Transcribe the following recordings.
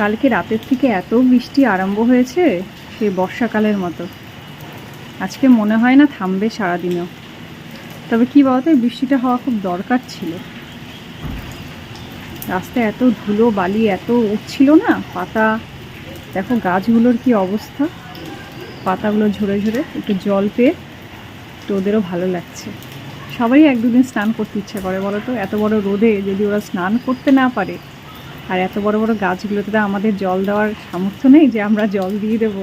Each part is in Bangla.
কালকে রাতের থেকে এত বৃষ্টি আরম্ভ হয়েছে সে বর্ষাকালের মতো। আজকে মনে হয় না থামবে সারাদিনও। তবে কি বলতো বৃষ্টিটা হওয়া খুব দরকার ছিল। রাস্তায় এত ধুলো, বালি, এত উঠছিল না, পাতা, দেখো গাছগুলোর কি অবস্থা। পাতাগুলো ঝরে ঝরে, একটু জল পেয়ে তো ওদেরও ভালো লাগছে। সবাই এক দুদিন স্নান করতে ইচ্ছা করে বলো তো এত বড় রোদে যদি ওরা স্নান করতে না পারে আর এত বড় বড় গাছগুলোতে তো আমাদের জল দেওয়ার সামর্থ্য নেই যে আমরা জল দিয়ে দেব।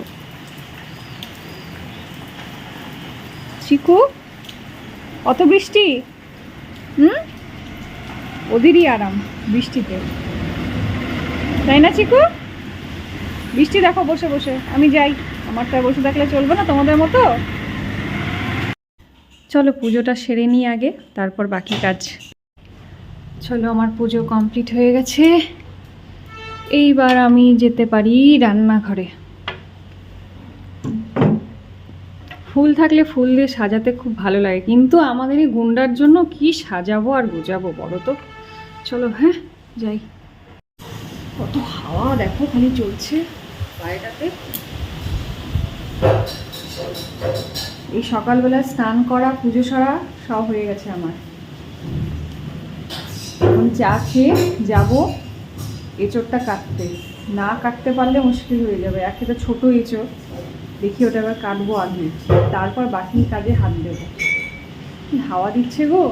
চিকু, অত বৃষ্টি? হুম? ওদেরই আরাম বৃষ্টিতে। তাই না চিকু? বৃষ্টি দেখো, বসে বসে। আমি যাই। আমারটা বসে থাকলে চলবে না তোমাদের মতো? চলো, পুজোটা সেরে নিই আগে, তারপর বাকি কাজ। চলো, আমার পুজো কমপ্লিট হয়ে গেছে। এইবার আমি যেতে পারি রান্নাঘরে। ফুল থাকলে ফুল দিয়ে সাজাতে খুব ভালো লাগে, কিন্তু আমাদের এই গুন্ডার জন্য কি সাজাবো আর গুজাবো বলো তো? চলো হ্যাঁ যাই। কত হাওয়া, দেখো খালি চলছে বাইরেটাতে এই সকালবেলা স্নান করা, পুজো সারা সব হয়ে গেছে আমার। এখন চা খেয়ে যাব। এঁচোড়টা কাটতে। না কাটতে পারলে মুশকিল হয়ে যাবে। একে তো ছোটো এঁচোড়। দেখি ওটা এবার কাটবো আগে। তারপর বাকি কাজে হাত দেবো। হাওয়া দিচ্ছে গো?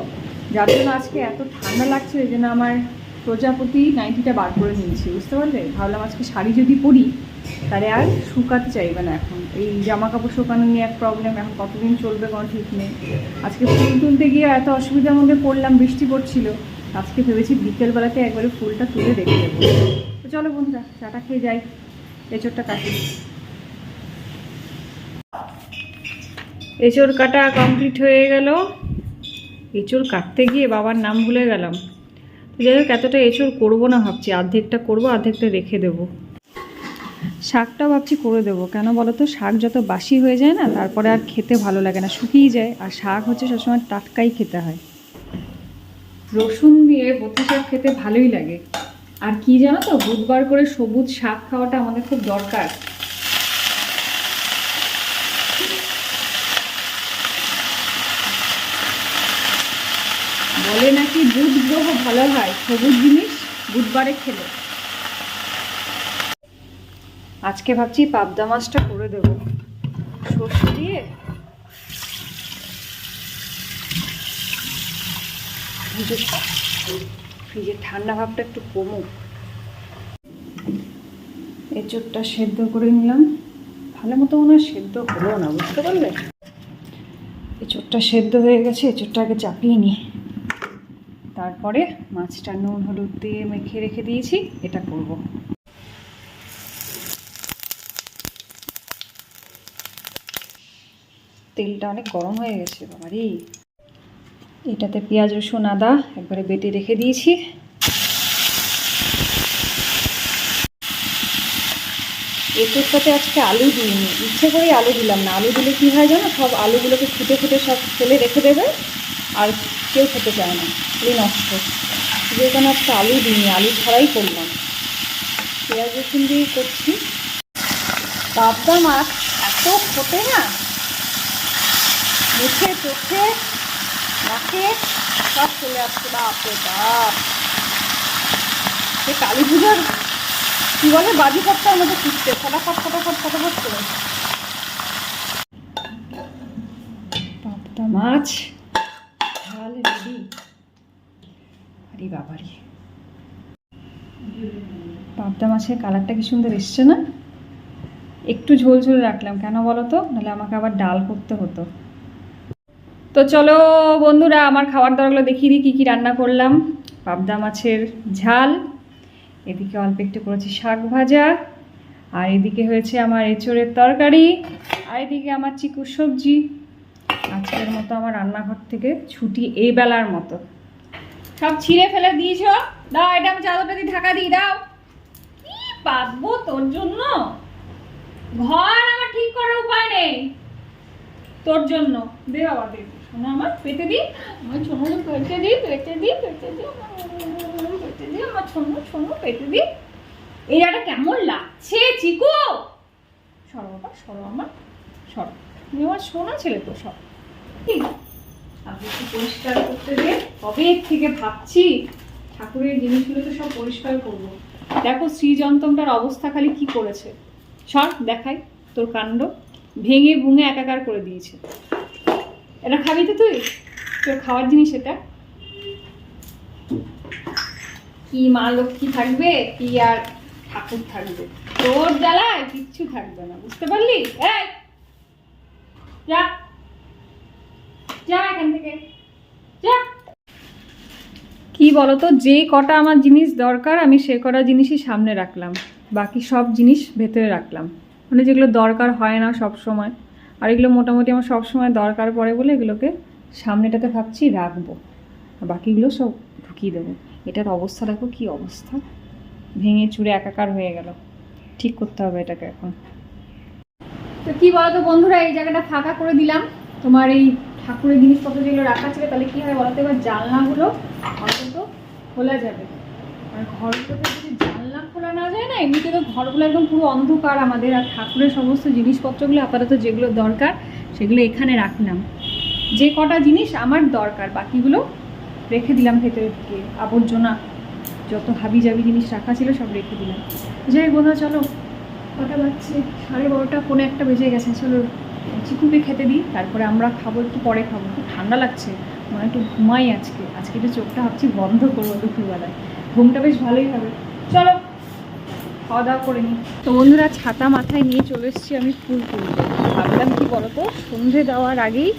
যার জন্য আজকে এত ঠান্ডা লাগছে এই জন্য আমার প্রজাপতি নাইটিটা বার করে নিয়েছি। বুঝতে পারলে? ভাবলাম আজকে শাড়ি যদি পরি, তাহলে আর শুকাতে চাইবে না এখন। এই জামা কাপড় শুকানো নিয়ে এক প্রবলেম এখন কতদিন চলবে কোনো ঠিক নেই। আজকে ফুল তুলতে গিয়ে এত অসুবিধার মধ্যে পড়লাম, বৃষ্টি পড়ছিল। আজকে ভেবেছি বিকেলবেলাতে একবারে ফুলটা তুলে রেখে দেবো তো চলো বন্ধুরা, চাটা খেয়ে যাই। এঁচোড়টা কাটি। এঁচোড় কাটা কমপ্লিট হয়ে গেল। এঁচোড় কাটতে গিয়ে বাবার নাম ভুলে গেলাম। তো যাই হোক, এতটা এঁচোড় করব না ভাবছি। অর্ধেকটা করব, অর্ধেকটা রেখে দেবো। শাকটা ভাবছি করে দেবো। কেন বলো তো, শাক যত বাসি হয়ে যায় না, তারপরে আর খেতে ভালো লাগে না। শুকিয়ে যায়। আর শাক হচ্ছে সবসময় টাটকাই খেতে হয়। রসুন দিয়ে বতি শাক খেতে ভালোই লাগে। আর কি জানো তো, বুধবার করে সবুজ শাক খাওয়াটা আমাদের খুব দরকার। বলে নাকি বুধ গ্রহ ভালো হয়, সবুজ জিনিস বুধবারে খেলে। আজকে ভাবছি পাবদা মাছটা করে দেবো। সর্ষে দিয়ে ফ্রিজের ঠান্ডা ভাবটা একটু কমুক। এঁচোড়টা সেদ্ধ করে নিলাম। ভালো মতো মনে হয় সেদ্ধ হলো না, বুঝতে পারলে? এঁচোড়টা সেদ্ধ হয়ে গেছে, এঁচোড়টা আগে চাপিয়ে নিই। তারপরে মাছটা নুন, হলুদ দিয়ে মেখে রেখে দিয়েছি, এটা করব। তেলটা অনেক গরম হয়ে গেছে, বাবারি। এটাতে পেঁয়াজ, রসুন, আদা একবারে বেটে রেখে দিয়েছি। এটার আজকে আলু দিইনি। ইচ্ছে করেই আলু দিলাম না। আলু দিলে কী হয় জানো? সব আলুগুলোকে ফুটে ফুটে সব ফেলে রেখে দেবে আর কেউ খেতে চায় না। খুবই নষ্ট। যে কোনো আজকে আলু দিইনি। আলু ছাড়াই করলাম। পেঁয়াজ, রসুন দিয়েই করছি। পাবদা মাছ এত ফোটে না? মুখে, চোখে নাকে সব চলে আসছে, বাপরে বাপ। সে কালী পুজোর কী বলে, বাজি পট্টার মধ্যে ফুটছে ফটাফট ফটাফট ফটাফট করে। পাবদা মাছ। ঝাল রেডি। আরে বাবারি। পাবদা মাছের কালারটা কি সুন্দর এসছে না? একটু ঝোল ঝোল রাখলাম। কেন বলো তো? নাহলে আমাকে আবার ডাল করতে হতো। তো চলো বন্ধুরা, আমার খাবার দাবারগুলো দেখিয়ে দিই, কী কী রান্না করলাম। পাবদা মাছের ঝাল, এদিকে অল্প একটু করেছি শাক ভাজা, আর এদিকে হয়েছে আমার এঁচড়ের তরকারি, আর এদিকে আমার চিকু সবজি। আজকের মতো আমার রান্নাঘর থেকে ছুটি এই বেলার মতো। সব ছিঁড়ে ফেলে দিয়েছ? দাও, এটা আমি চাদরটা দিয়ে ঢাকা দিই দাও। কি পাতবো তোর জন্য? ঘর আমার ঠিক করার উপায় নেই। তোর জন্য। দে বাবা, দে। শোনো আমার পেতে দি আমার ছোনো পেতে দি পেতে দি পেতে দি পেতে দি আমার ছোনো ছোনো পেতে দি এই জায়গাটা কেমন লাগছে, চিকু? সরো বাবা, সরো আমার সরো। তুমি আমার সোনা ছেলে তো, সর। আগে একটু পরিষ্কার করতে দে। কবে থেকে ভাবছি? ঠাকুরের জিনিসগুলো তো সব পরিষ্কার করব। দেখো শ্রীযন্ত্রটার অবস্থা খালি কি করেছে? সর, দেখাই তোর কাণ্ড। ভেঙে ভুঙে একাকার করে দিয়েছে। এটা খাবি তো তুই? তোর খাওয়ার জিনিস এটা। কি মা লক্ষ্মী থাকবে, কি আর ঠাকুর থাকবে। তোর জ্বালায় কিচ্ছু থাকবে না, বুঝতে পারলি? কি বলতো, যে কটা আমার জিনিস দরকার, আমি সে কটা জিনিসই সামনে রাখলাম। বাকি সব জিনিস ভেতরে রাখলাম। মানে যেগুলো দরকার হয় না সব সময়। আর এগুলো মোটামুটি আমার সব সময় দরকার পড়ে বলে এগুলোকে সামনেটাতে ভাবছি রাখব। আর বাকিগুলো সব ঢুকিয়ে দেবো। এটার অবস্থা দেখো কি অবস্থা। ভেঙে চুরে একাকার হয়ে গেল। ঠিক করতে হবে এটাকে এখন। তো কি বলতো বন্ধুরা, এই জায়গাটা ফাঁকা করে দিলাম। তোমার এই ঠাকুরের জিনিসপত্র যেগুলো রাখা ছিল, তাহলে কি হয় বলতো? এবার জানলাগুলো অন্তত খোলা যাবে। আর ঘরগুলোতে যদি খোলা না যায় না? এমনিতে তো ঘরগুলো একদম পুরো অন্ধকার আমাদের, আর ঠাকুরের সমস্ত জিনিসপত্রগুলো আপাতত যেগুলো দরকার, সেগুলো এখানে রাখলাম। যে কটা জিনিস আমার দরকার, বাকিগুলো রেখে দিলাম ভেতরে ঢুকে আবর্জনা, যত হাবি জাবি জিনিস রাখা ছিল সব রেখে দিলাম। যাই বোধ চলো। কটা বাজছে? সাড়ে বারোটা কোনো একটা বেজে গেছে। চলো, চিকুকে খেতে দিই, তারপরে আমরা খাব, একটু পরে খাব। খুব ঠান্ডা লাগছে। মানে একটু ঘুমাই আজকে। আজকে একটু চোখটা ভাবছি বন্ধ করব দুপুরবেলায়। ঘুমটা বেশ ভালোই হবে। চলো। খাওয়া দাওয়া করে নিই তো বন্ধুরা, ছাতা মাথায় নিয়ে চলে এসেছি আমি ফুল তুলতে। ভাবলাম কি বলতো, সন্ধে দেওয়ার আগেই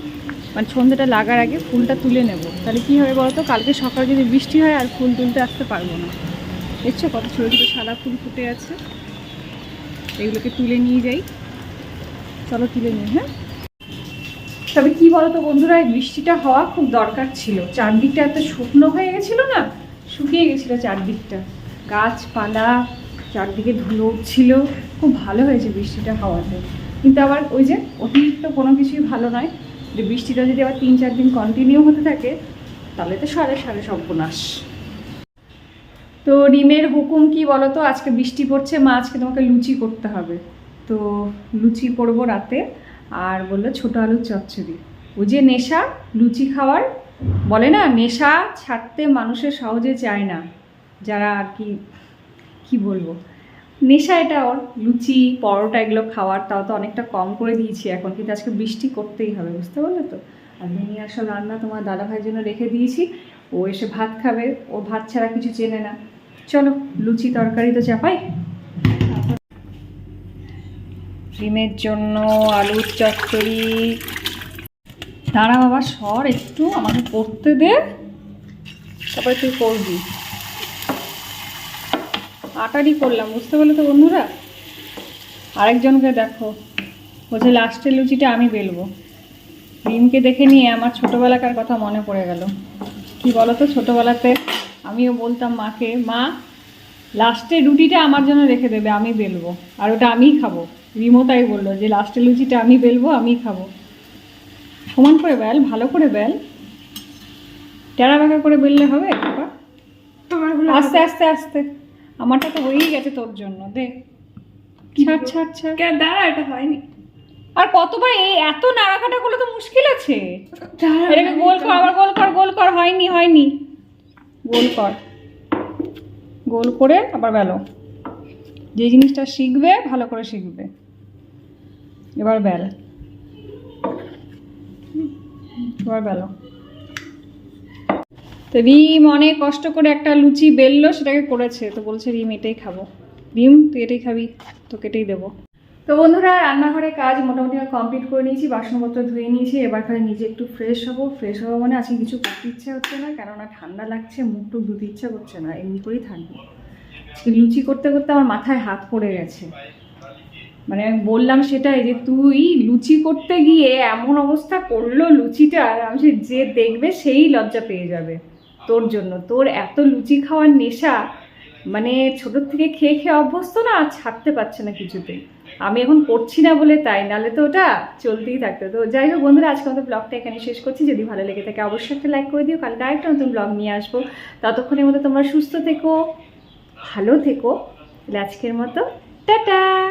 মানে সন্ধেটা লাগার আগে ফুলটা তুলে নেব। তাহলে কি হবে বলতো, কালকে সকালে যদি বৃষ্টি হয় আর ফুল তুলতে আসতে পারব না। দেখছ কত ছোটো ছোটো সাদা ফুল ফুটে আছে? এগুলোকে তুলে নিয়ে যাই। চলো তুলে নিই হ্যাঁ? তবে কি বলতো বন্ধুরা বৃষ্টিটা হওয়া খুব দরকার ছিল। চারদিকটা এত শুকনো হয়ে গেছিল না? শুকিয়ে গেছিল চারদিকটা। গাছপালা চারদিকে ধুলো ছিল খুব ভালো হয়েছে বৃষ্টিটা হওয়াতে। কিন্তু আবার ওই যে অতিরিক্ত কোনো কিছুই ভালো নয়, যে বৃষ্টিটা যদি আবার তিন চার দিন কন্টিনিউ হতে থাকে, তাহলে তো সাড়ে সাড়ে সর্বনাশ। তো রিমের হুকুম কি বলো তো আজকে বৃষ্টি পড়ছে, মা আজকে তোমাকে লুচি করতে হবে। তো লুচি করব রাতে, আর বলল ছোটো আলুর চচ্চড়ি। ওই যে নেশা, লুচি খাওয়ার, বলে না, নেশা ছাড়তে মানুষের সহজে চায় না। যারা আর কি কি বলব? নেশা এটা ওর। লুচি, পরোটা এগুলো খাওয়ার তাও তো অনেকটা কম করে দিয়েছি এখন। কিন্তু আজকে বৃষ্টি করতেই হবে, বুঝতে পারলে তো? আর ভেঙে আসা রান্না তোমার দাদা ভাইয়ের জন্য রেখে দিয়েছি। ও এসে ভাত খাবে। ও ভাত ছাড়া কিছু চেনে না। চলো, লুচি তরকারি তো চাপাই। ডিমের জন্য আলুর চচ্চড়ি। দাঁড়া বাবা, সর একটু আমাকে করতে দে। তারপরে তুই করবি। আটারই করলাম বুঝতে পারলে তো বন্ধুরা? আরেকজনকে দেখো বলছে লাস্টের লুচিটা আমি বেলবো। রিমকে দেখে নিয়ে আমার ছোটোবেলাকার কথা মনে পড়ে গেল। কি বলো তো ছোটোবেলাতে আমিও বলতাম মাকে মা লাস্টে রুটিটা আমার জন্য রেখে দেবে আমি বেলবো। আর ওটা আমিই খাব। রিমো তাই বলল যে লাস্টে লুচিটা আমি বেলবো আমিই খাব। সমান করে বেল ভালো করে বেল। টেরা বেঁকা করে বেললে হবে। আস্তে আস্তে আস্তে। আমারটা তো হয়েই গেছে তোর জন্য দে। ছাড় ছাড় ছাড়। দাঁড়া এটা হয়নি। আর কতবার এই এত নাড়াকাটা গুলো তো মুশকিল আছে? এটাকে গোল কর আবার গোল কর গোল কর হয়নি হয়নি। গোল কর। গোল করে আবার বেলো। যে জিনিসটা শিখবে ভালো করে শিখবে। এবার বেল। এবার বেলো। তো রিম অনেক কষ্ট করে একটা লুচি বেললো, সেটাকে করেছে। তো বলছে, রিম, এটাই খাব। রিম, তুই এটাই খাবি তো কেটেই দেবো। তো বন্ধুরা, রান্নাঘরে কাজ মোটামুটি আমি কমপ্লিট করে নিয়েছি, বাসনপত্র ধুয়ে নিয়েছি, এবার খালি নিজে একটু ফ্রেশ হব। ফ্রেশ হব মানে আজকে কিছু করতে ইচ্ছে হচ্ছে না, কেননা ঠান্ডা লাগছে, মুখ টুক ধুতে ইচ্ছে করছে না, এমনি করেই থাকব। লুচি করতে করতে আমার মাথায় হাত পড়ে গেছে। মানে আমি বললাম সেটাই যে, তুই লুচি করতে গিয়ে এমন অবস্থা করল লুচিটা আমি যে দেখবে সেই লজ্জা পেয়ে যাবে। তোর জন্য। তোর এত লুচি খাওয়ার নেশা মানে ছোটোর থেকে খেয়ে খেয়ে অভ্যস্ত না, আর ছাড়তে পারছে না কিছুতেই আমি এখন করছি না বলে তাই নালে তো ওটা চলতেই থাকতো। তো যাই হোক বন্ধুরা, আজকে আমাদের ব্লগটা এখানে শেষ করছি। যদি ভালো লেগে থাকে অবশ্যই একটা লাইক করে দিও, কালকে আরেকটা নতুন ব্লগ নিয়ে আসব। ততক্ষণের মধ্যে তোমরা সুস্থ থেকো, ভালো থেকো। আজকের মতো, টাটা!